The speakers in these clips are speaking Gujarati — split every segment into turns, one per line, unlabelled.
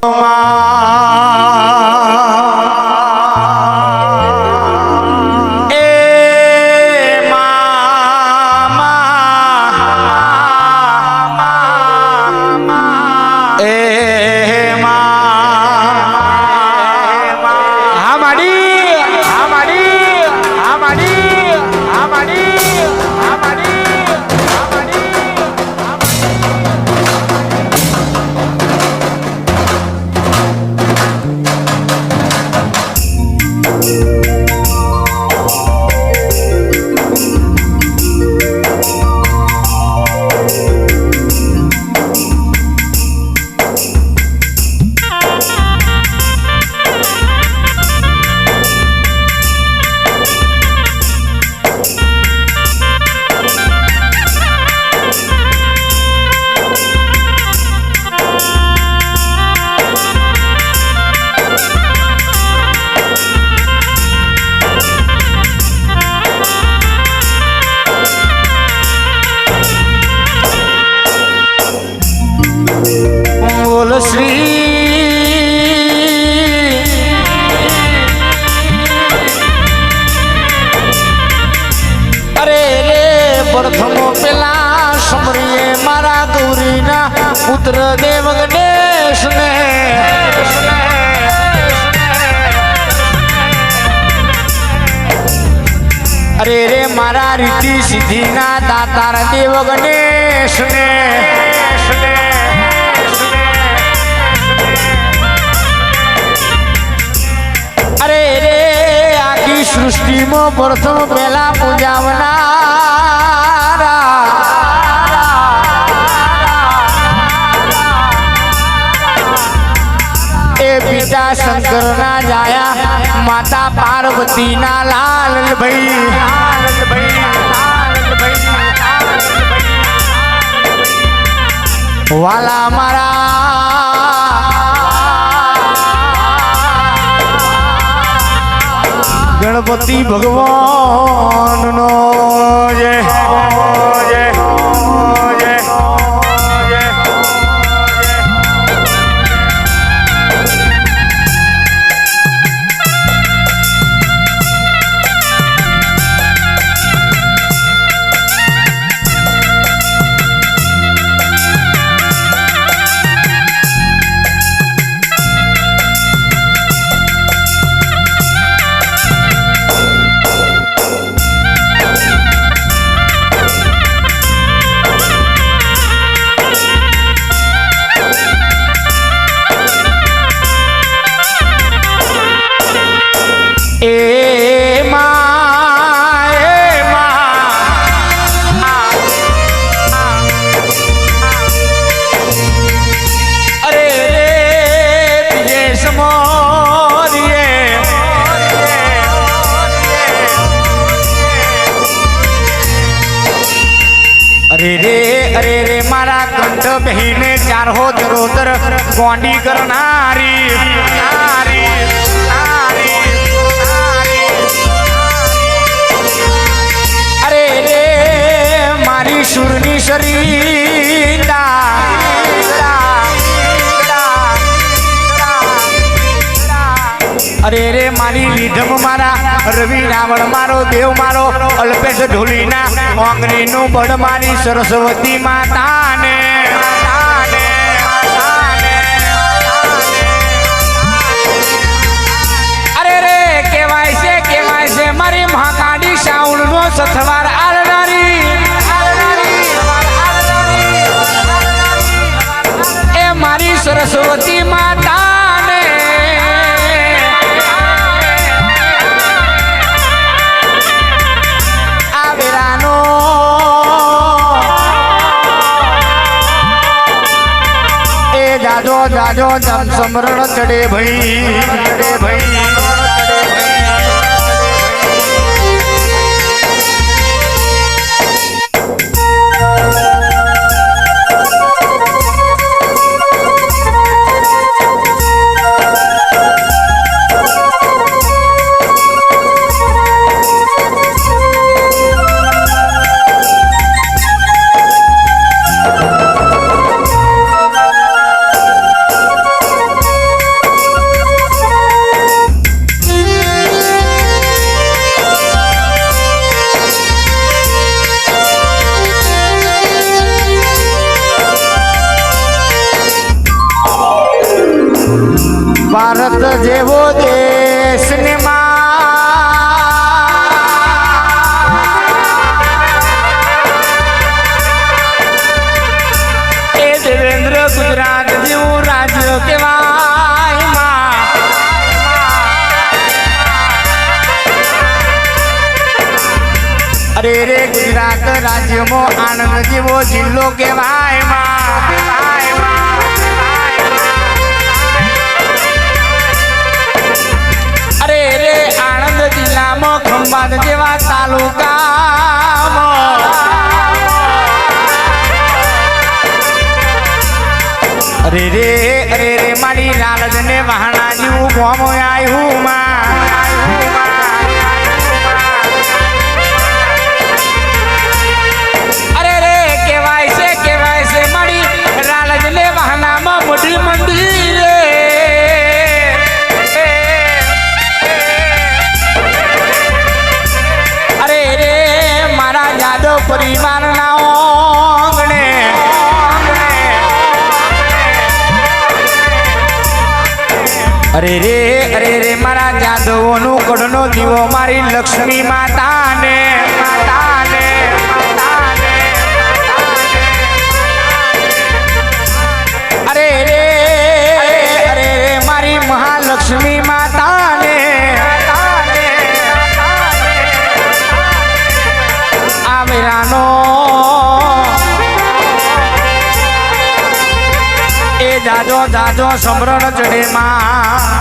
Oh my પુત્ર દેવ ગણેશ ને. અરે રે મારા રીતિ સિદ્ધિના દાતાર દેવ ગણેશ ને. અરે રે આખી સૃષ્ટિમાં પ્રથમ પહેલા પૂજાવનારા શંકર ના જાયા માતા પાર્વતી ના લાલ ભાઈ. વાલા મારા ગણપતિ ભગવાન નો એ માં એ માં. અરે રે પિયે સમોરિયે અરે રે અરે રે, મારા કંઠ બહેને ચાર હો દરોદર ગોંડી કરનારી સુરની શરીરા અરે રે મારી રીધમ મારા, રવિ રાવણ મારો, દેવ મારો, અલ્પેશ ઢોલીના ઓંગરીનું બળ મારી સરસ્વતી માતાને. અરે રે, કહેવાય છે કહેવાય છે, મારી મહાકાળી સાઉન્ડ નો સથવાર જાજો જમ સમરણ ચડે ભાઈ ચડે ભાઈ. ભારત જેવો દેશ ને એ દેવેન્દ્ર ગુજરાત જેવું રાજ્ય કેવાય અરે રે ગુજરાત રાજ્યમાં આણંદ જેવો જિલ્લો કેવાયમાં. જિલ્લામાં ખંભાત જેવા તાલુકામાં. અરે રે અરે રે મારી લાલજ ને વાહણા જેવું ગોમ. અરે રે અરે રે મારા જાદવોનું કડનો દીવો મારી લક્ષ્મી માતાને માતાને. જાજો જાજો સમરણ ચડે માં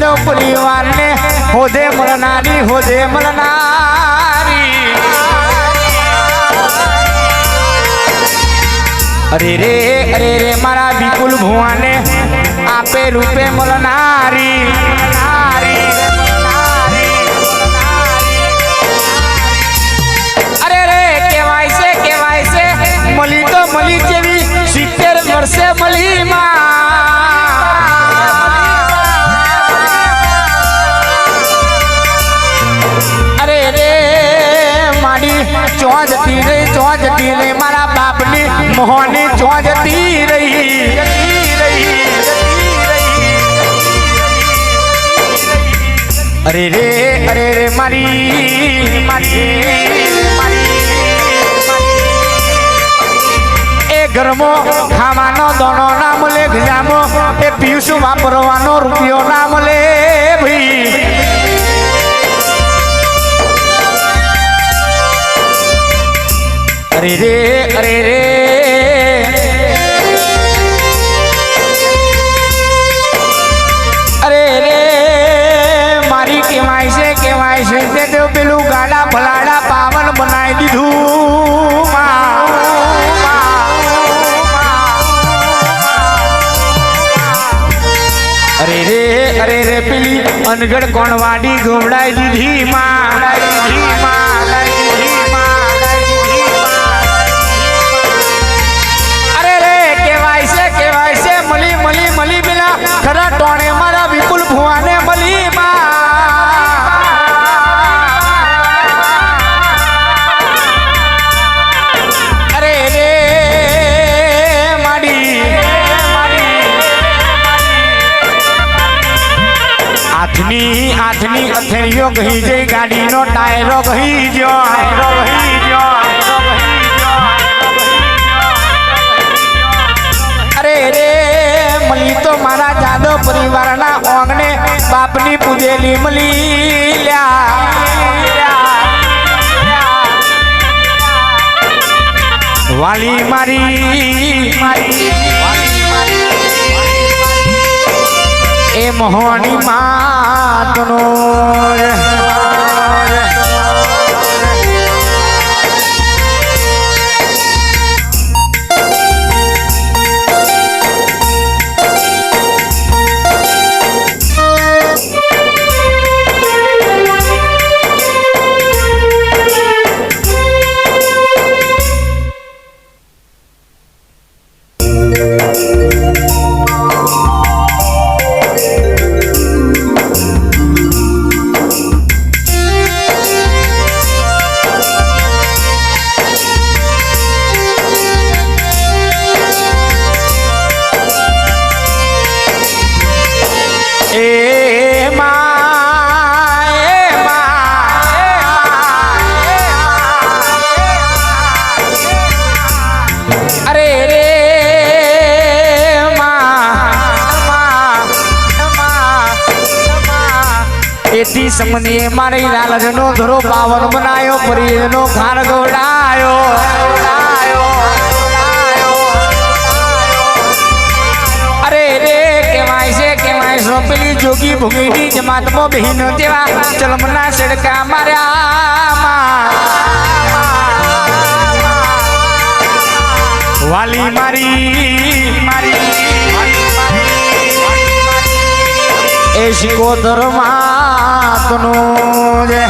મારી જાદવ પરિવારને હોદે મળનારી હોદે મળનારી. અરે રે અરે રે મારા વિપુલ ભુવાને, આપે રૂપે મળનારી. મળી તો સિત્તેર વર્ષે મળી માં. અરે રે અરે રે મારી મારી એ ઘરમો, ખાવાનો દોણો ના મળે ગજામો. એ પીશું વાપરવાનો રૂપિયો ના મળે ભાઈ. અરે રે અરે રે. અનગઢ કોણવાડી ગોવડાઈ દીધી માં. અથેરીઓ ગઈ જઈ, ગાડીનો ટાયરો ગઈ ગયો, ટાયરો ગઈ ગયો. અરે રે, મળી તો મારા જાદવ પરિવારના ઓંગણે બાપની પૂજેલી મળી લ્યા વાલી મારી એ મોહણી માતનો. એથી સમને મારી લાલજનો ધરો પાવન બનાયો પરીનો ખાર ગવડાયો અરે રે, કેવાય છે, કેવાય છો જોગી ભૂગીની જમાતમાં બહેનો તેવા. ચલમના સડકા માર્યા. વાલી મારી. મારી એ શિકોતર માતનો જય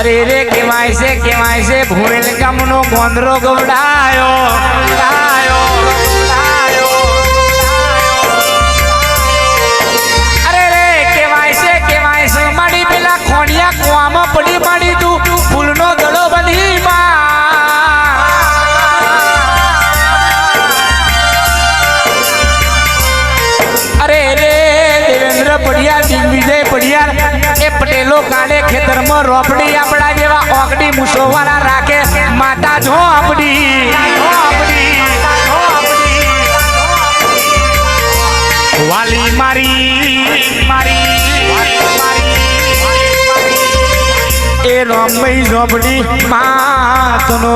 અરે રે, કેવાય છે કેવાય છે ભૂમેલ ગામનો ગોંદરો ગવડાયો. અરે રે, કેવાય છે કેવાય છે, માડી પેલા ખોડિયા કુવામાં પડી માડી તું, ફૂલનો ગળો બધી અરે રે, દેવેન્દ્ર પડિયા પડિયાર એ કાલે ખેતરમાં રોપડી આપણા જેવા ઓગડી મુસોવાળા રાખે. માતા જો આપડી વાલી મારી મારી એ રોમઈ રોપડી માતનો